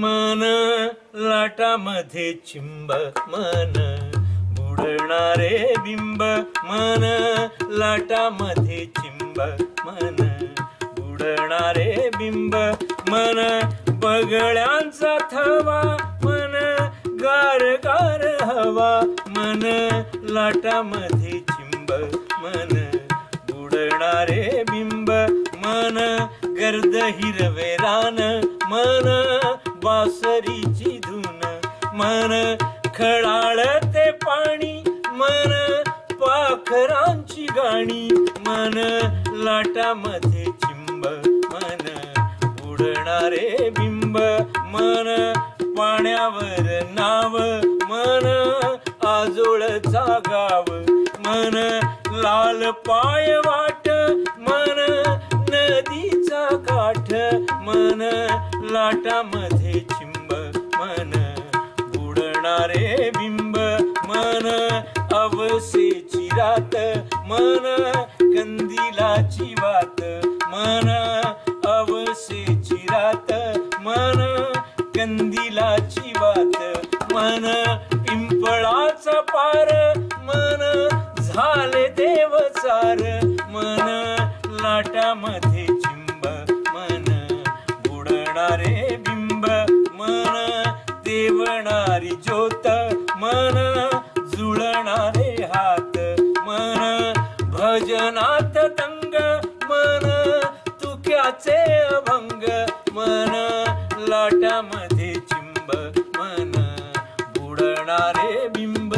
मन लाटामध्ये चिंब मन बुडणारे बिंब मन लाटामध्ये चिंब मन बुडणारे बिंब मन बगळ्यांचा थवा मन गार गार हवा मन लाटामध्ये चिंब मन बुडणारे बिंब मन गर्द हिरवे रान मन बासरीची धुन. मन खळाळते पाणी मन पाखरांची गाणी. मन लाटामध्ये चिंब मन बुडणारे बिंब. मन पाण्यावर नाव मन आजोळचा गाव. मन लाल पाय वाट मन नदीचा काठ. मन लाटामध्ये चिंब मन बुडणारे बिंब मन अवसेची रात मन कंदिलाची वात मन अवसेची रात मन कंदिलाची वात मन पिंपळाचा पार मन झाले देवचार मन लाटामध्ये जुळणारी ज्योत मन जुळणारे हात मन भजनात तंग मन तुक्याचे अभंग मन लाटामध्ये चिंब मन बुडणारे बिंब